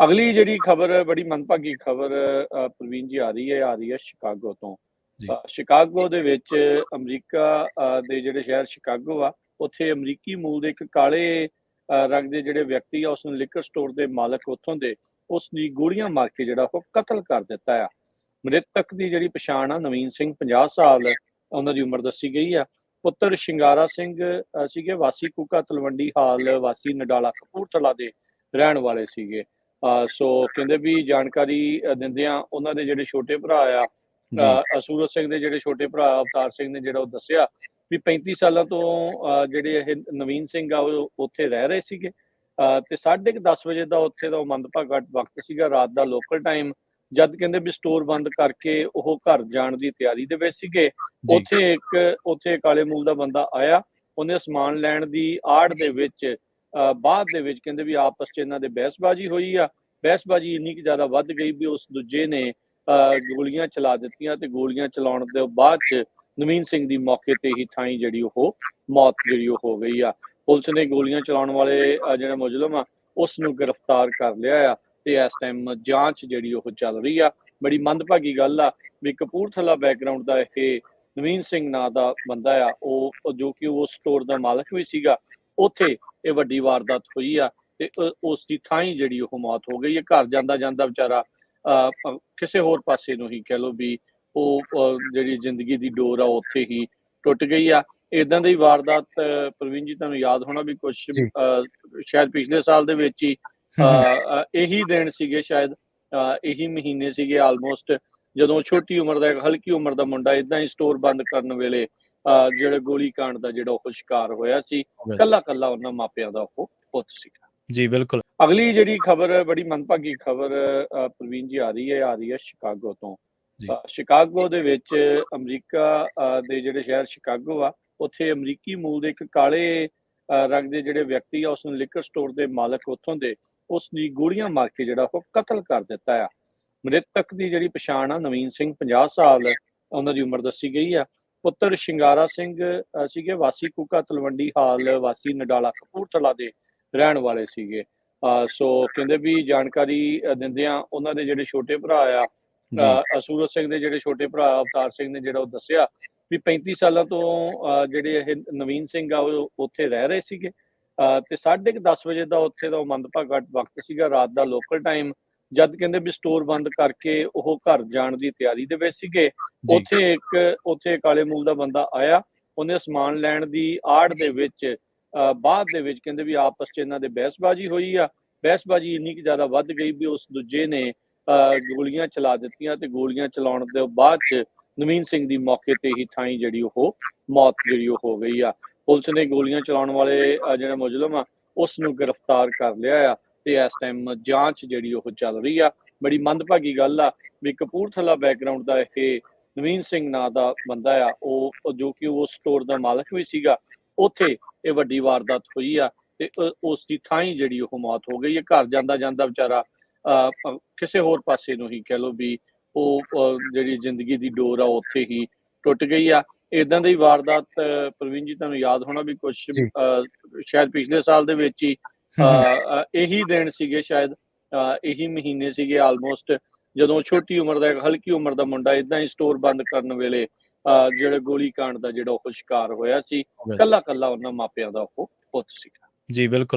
ਅਗਲੀ ਜਿਹੜੀ ਖਬਰ ਬੜੀ ਮੰਦਭਾਗੀ ਖਬਰ ਪ੍ਰਵੀਨ ਜੀ ਆ ਰਹੀ ਹੈ ਆ ਰਹੀ ਹੈ ਸ਼ਿਕਾਗੋ ਤੋਂ। ਸ਼ਿਕਾਗੋ ਦੇ ਵਿੱਚ ਅਮਰੀਕਾ ਦੇ ਜਿਹੜੇ ਸ਼ਹਿਰ ਸ਼ਿਕਾਗੋ ਆ ਉੱਥੇ ਅਮਰੀਕੀ ਮੂਲ ਦੇ ਇੱਕ ਕਾਲੇ ਰੰਗ ਦੇ ਜਿਹੜੇ ਵਿਅਕਤੀ ਆ ਉਸ ਨੂੰ ਲਿਕਰ ਸਟੋਰ ਦੇ ਮਾਲਕ ਉੱਥੋਂ ਦੇ ਉਸ ਦੀ ਗੋਲੀਆਂ ਮਾਰ ਕੇ ਜਿਹੜਾ ਉਹ ਕਤਲ ਕਰ ਦਿੱਤਾ ਆ। ਮ੍ਰਿਤਕ ਦੀ ਜਿਹੜੀ ਪਛਾਣ ਆ ਨਵੀਨ ਸਿੰਘ 50 ਸਾਲ ਉਹਨਾਂ ਦੀ ਉਮਰ ਦੱਸੀ ਗਈ ਆ। ਪੁੱਤਰ ਸ਼ਿੰਗਾਰਾ ਸਿੰਘ ਸੀਗੇ ਵਾਸੀ ਕੁਕਾ ਤਲਵੰਡੀ ਹਾਲ ਵਾਸੀ ਨਡਾਲਾ ਕਪੂਰਥਲਾ ਦੇ ਰਹਿਣ ਵਾਲੇ ਸੀਗੇ। ਸੋ ਕਹਿੰਦੇ ਵੀ ਜਾਣਕਾਰੀ ਅ, ਦਿੰਦਿਆਂ ਉਹਨਾਂ ਦੇ ਜਿਹੜੇ ਛੋਟੇ ਭਰਾ ਆ ਜੀ। ਅ, ਸੂਰਜ ਸਿੰਘ ਦੇ ਜਿਹੜੇ ਛੋਟੇ ਭਰਾ ਅਵਤਾਰ ਸਿੰਘ ਨੇ ਜਿਹੜਾ ਉਹ ਦੱਸਿਆ ਵੀ 35 ਸਾਲਾਂ ਤੋਂ ਜਿਹੜੇ ਇਹ ਨਵੀਨ ਸਿੰਘ ਆ ਉਹ ਉੱਥੇ ਰਹਿ ਰਹੇ ਸੀਗੇ। ਤੇ 10:30 ਵਜੇ ਦਾ ਉੱਥੇ ਦਾ ਮੰਦਭਾਗਾ ਵਕਤ ਸੀਗਾ ਰਾਤ ਦਾ ਲੋਕਲ ਟਾਈਮ ਜਦ ਕਹਿੰਦੇ ਵੀ ਸਟੋਰ ਬੰਦ ਕਰਕੇ ਉਹ ਘਰ ਜਾਣ ਦੀ ਤਿਆਰੀ ਦੇ ਵਿੱਚ ਸੀਗੇ। ਉੱਥੇ ਇੱਕ ਉੱਥੇ ਕਾਲੇ ਮੂਲ ਦਾ ਬੰਦਾ ਆਇਆ ਉਹਨੇ ਸਮਾਨ ਲੈਣ ਦੀ ਆੜ ਦੇ ਵਿੱਚ ਬਾਅਦ ਦੇ ਵਿੱਚ ਕਹਿੰਦੇ ਵੀ ਆਪਸ 'ਚ ਇਹਨਾਂ ਦੇ ਬਹਿਸਬਾਜ਼ੀ ਹੋਈ ਆ। ਬਹਿਸਬਾਜ਼ੀ ਇੰਨੀ ਕਿ ਜ਼ਿਆਦਾ ਵੱਧ ਗਈ ਵੀ ਉਸ ਦੂਜੇ ਨੇ ਅ, ਗੋਲੀਆਂ ਚਲਾ ਦਿੱਤੀਆਂ ਤੇ ਗੋਲੀਆਂ ਚਲਾਉਣ ਦੇ ਬਾਅਦ 'ਚ ਨਵੀਨ ਸਿੰਘ ਦੀ ਮੌਕੇ ਤੇ ਹੀ ਥਾਈ ਜਿਹੜੀ ਉਹ ਮੌਤ ਜਿਹੜੀ ਉਹ ਹੋ ਗਈ ਆ। ਪੁਲਿਸ ਨੇ ਗੋਲੀਆਂ ਚਲਾਉਣ ਵਾਲੇ ਜਿਹੜਾ ਮੁਜਰਮ ਆ ਉਸ ਨੂੰ ਗ੍ਰਿਫਤਾਰ ਕਰ ਲਿਆ ਆ ਤੇ ਇਸ ਟਾਈਮ ਜਾਂਚ ਜਿਹੜੀ ਉਹ ਚੱਲ ਰਹੀ ਆ। ਬੜੀ ਮੰਦਭਾਗੀ ਗੱਲ ਆ ਵੀ ਕਪੂਰਥਲਾ ਬੈਕਗ੍ਰਾਉਂਡ ਦਾ ਇਹ ਨਵੀਨ ਸਿੰਘ ਨਾਂ ਦਾ ਬੰਦਾ ਆ ਉਹ ਜੋ ਕਿ ਉਹ ਸਟੋਰ ਦਾ ਮਾਲਕ ਵੀ ਸੀਗਾ ਉੱਥੇ ਇਹ ਵੱਡੀ ਵਾਰਦਾਤ ਹੋਈ ਆ ਤੇ ਉਸ ਦੀ ਥਾਂ ਹੀ ਜਿਹੜੀ ਉਹ ਮੌਤ ਹੋ ਗਈ ਹੈ। ਘਰ ਜਾਂਦਾ ਜਾਂਦਾ ਵਿਚਾਰਾ ਕਿਸੇ ਹੋਰ ਪਾਸੇ ਨੂੰ ਹੀ ਕਹਿ ਲੋ ਵੀ ਉਹ ਜਿਹੜੀ ਜ਼ਿੰਦਗੀ ਦੀ ਡੋਰ ਆ ਉੱਥੇ ਹੀ ਟੁੱਟ ਗਈ ਆ। ਇਦਾਂ ਦੀ ਵਾਰਦਾਤ ਪ੍ਰਵੀਨ ਜੀ ਤੁਹਾਨੂੰ ਯਾਦ ਹੋਣਾ ਵੀ ਕੁਝ। ਸ਼ਾਇਦ ਪਿਛਲੇ ਸਾਲ ਦੇ ਵਿੱਚ ਹੀ ਇਹੀ ਦਿਨ ਸੀਗੇ ਸ਼ਾਇਦ ਇਹੀ ਮਹੀਨੇ ਸੀਗੇ ਆਲਮੋਸਟ ਜਦੋਂ ਛੋਟੀ ਉਮਰ ਦਾ ਇੱਕ ਹਲਕੀ ਉਮਰ ਦਾ ਮੁੰਡਾ ਇਦਾਂ ਹੀ ਸਟੋਰ ਬੰਦ ਕਰਨ ਵੇਲੇ ਜਿਹੜਾ ਗੋਲੀ ਕਾਂਡ ਦਾ ਜਿਹੜਾ ਉਹ ਸ਼ਿਕਾਰ ਹੋਇਆ ਸੀ। ਕੱਲਾ ਕੱਲਾ ਉਹਨਾਂ ਮਾਪਿਆਂ ਦਾ ਉਹ ਪੁੱਤ ਸੀਗਾ। ਜੀ ਬਿਲਕੁਲ। ਅਗਲੀ ਜਿਹੜੀ ਖਬਰ ਬੜੀ ਮੰਦਭਾਗੀ ਖਬਰ ਪ੍ਰਵੀਨ ਜੀ ਆ ਰਹੀ ਹੈ ਆ ਰਹੀ ਹੈ ਸ਼ਿਕਾਗੋ ਤੋਂ। ਸ਼ਿਕਾਗੋ ਦੇ ਵਿੱਚ ਅਮਰੀਕਾ ਦੇ ਜਿਹੜੇ ਸ਼ਹਿਰ ਸ਼ਿਕਾਗੋ ਆ ਉੱਥੇ ਅਮਰੀਕੀ ਮੂਲ ਦੇ ਇੱਕ ਕਾਲੇ ਰੰਗ ਦੇ ਜਿਹੜੇ ਵਿਅਕਤੀ ਆ ਉਸ ਨੂੰ ਲਿਕਰ ਸਟੋਰ ਦੇ ਮਾਲਕ ਉੱਥੋਂ ਦੇ ਉਸ ਦੀ ਗੋਲੀਆਂ ਮਾਰ ਕੇ ਜਿਹੜਾ ਉਹ ਕਤਲ ਕਰ ਦਿੱਤਾ ਆ। ਮ੍ਰਿਤਕ ਦੀ ਜਿਹੜੀ ਪਛਾਣ ਆ ਨਵੀਨ ਸਿੰਘ 50 ਸਾਲ ਉਹਨਾਂ ਦੀ ਉਮਰ ਦੱਸੀ ਗਈ ਆ। ਪੁੱਤਰ ਸ਼ਿੰਗਾਰਾ ਸਿੰਘ ਸੀਗੇ ਵਾਸੀ ਕੁਕਾ ਤਲਵੰਡੀ ਹਾਲ ਵਾਸੀ ਨਡਾਲਾ ਕਪੂਰਥਲਾ ਦੇ ਰਹਿਣ ਵਾਲੇ ਸੀਗੇ। ਸੋ ਕਹਿੰਦੇ ਵੀ ਜਾਣਕਾਰੀ ਅ, ਦਿੰਦਿਆਂ ਉਹਨਾਂ ਦੇ ਜਿਹੜੇ ਛੋਟੇ ਭਰਾ ਆ ਸੂਰਜ ਸਿੰਘ ਦੇ ਜਿਹੜੇ ਛੋਟੇ ਭਰਾ ਅਵਤਾਰ ਸਿੰਘ ਨੇ ਜਿਹੜਾ ਉਹ ਦੱਸਿਆ ਵੀ 35 ਸਾਲਾਂ ਤੋਂ ਜਿਹੜੇ ਇਹ ਨਵੀਨ ਸਿੰਘ ਆ ਉਹ ਉੱਥੇ ਰਹਿ ਰਹੇ ਸੀਗੇ। ਤੇ 10:30 ਵਜੇ ਦਾ ਉੱਥੇ ਦਾ ਮੰਦਭਾਗਾ ਵਕਤ ਸੀਗਾ ਰਾਤ ਦਾ ਲੋਕਲ ਟਾਈਮ ਜਦ ਕਹਿੰਦੇ ਵੀ ਸਟੋਰ ਬੰਦ ਕਰਕੇ ਉਹ ਘਰ ਜਾਣ ਦੀ ਤਿਆਰੀ ਦੇ ਵਿੱਚ ਸੀਗੇ ਉੱਥੇ ਇੱਕ ਉੱਥੇ ਕਾਲੇ ਮੂਲ ਦਾ ਬੰਦਾ ਆਇਆ ਉਹਨੇ ਸਮਾਨ ਲੈਣ ਦੀ ਆੜ ਦੇ ਵਿੱਚ ਬਾਅਦ ਦੇ ਵਿੱਚ ਕਹਿੰਦੇ ਵੀ ਆਪਸ 'ਚ ਇਹਨਾਂ ਦੇ ਬਹਿਸਬਾਜ਼ੀ ਹੋਈ ਆ। ਬਹਿਸਬਾਜ਼ੀ ਇੰਨੀ ਕਿ ਜ਼ਿਆਦਾ ਵੱਧ ਗਈ ਵੀ ਉਸ ਦੂਜੇ ਨੇ ਗੋਲੀਆਂ ਚਲਾ ਦਿੱਤੀਆਂ ਤੇ ਗੋਲੀਆਂ ਚਲਾਉਣ ਦੇ ਬਾਅਦ 'ਚ ਨਵੀਨ ਸਿੰਘ ਦੀ ਮੌਕੇ ਤੇ ਹੀ ਥਾਈ ਜਿਹੜੀ ਉਹ ਮੌਤ ਜਿਹੜੀ ਉਹ ਹੋ ਗਈ ਆ। ਪੁਲਿਸ ਨੇ ਗੋਲੀਆਂ ਚਲਾਉਣ ਵਾਲੇ ਜਿਹੜਾ ਮੁਜਰਮ ਆ ਉਸ ਨੂੰ ਗ੍ਰਿਫਤਾਰ ਕਰ ਲਿਆ ਆ। ਤੇ ਇਸ ਟਾਈਮ ਜਾਂਚ ਜਿਹੜੀ ਉਹ ਚੱਲ ਰਹੀ ਆ। ਬੜੀ ਮੰਦਭਾਗੀ ਗੱਲ ਆ ਵੀ ਕਪੂਰਥਲਾ ਬੈਕਗ੍ਰਾਉਂਡ ਦਾ ਇਹ ਨਵੀਨ ਸਿੰਘ ਨਾਂ ਦਾ ਬੰਦਾ ਆ। ਉਹ ਜੋ ਕਿ ਉਹ ਸਟੋਰ ਦਾ ਮਾਲਕ ਵੀ ਸੀਗਾ ਉੱਥੇ ਇਹ ਵੱਡੀ ਵਾਰਦਾਤ ਹੋਈ ਆ ਤੇ ਉਸ ਦੀ ਥਾਂ ਹੀ ਜਿਹੜੀ ਉਹ ਮੌਤ ਹੋ ਗਈ ਹੈ ਘਰ ਜਾਂਦਾ ਜਾਂਦਾ ਵਿਚਾਰਾ ਕਿਸੇ ਹੋਰ ਪਾਸੇ ਨੂੰ ਹੀ ਕਹਿ ਲੋ ਵੀ ਉਹ ਜਿਹੜੀ ਜ਼ਿੰਦਗੀ ਦੀ ਡੋਰ ਆ ਉੱਥੇ ਹੀ ਟੁੱਟ ਗਈ ਆ। ਇਦਾਂ ਦੀ ਵਾਰਦਾਤ ਪ੍ਰਵੀਨ ਜੀ ਤੁਹਾਨੂੰ ਯਾਦ ਹੋਣਾ ਵੀ ਕੁਝ। ਸ਼ਾਇਦ ਪਿਛਲੇ ਸਾਲ ਦੇ ਵਿੱਚ ਹੀ ਇਹੀ ਦਿਨ ਸੀਗੇ ਸ਼ਾਇਦ ਇਹੀ ਮਹੀਨੇ ਸੀਗੇ ਆਲਮੋਸਟ ਜਦੋਂ ਛੋਟੀ ਉਮਰ ਦਾ ਇੱਕ ਹਲਕੀ ਉਮਰ ਦਾ ਮੁੰਡਾ ਇਦਾਂ ਹੀ ਸਟੋਰ ਬੰਦ ਕਰਨ ਵੇਲੇ ਜਿਹੜਾ ਗੋਲੀ ਕਾਂਡ ਦਾ ਜਿਹੜਾ ਉਹ ਸ਼ਿਕਾਰ ਹੋਇਆ ਸੀ। ਕੱਲਾ ਕੱਲਾ ਉਹਨਾਂ ਮਾਪਿਆਂ ਦਾ ਉਹ ਪੁੱਤ ਸੀਗਾ। ਜੀ ਬਿਲਕੁਲ।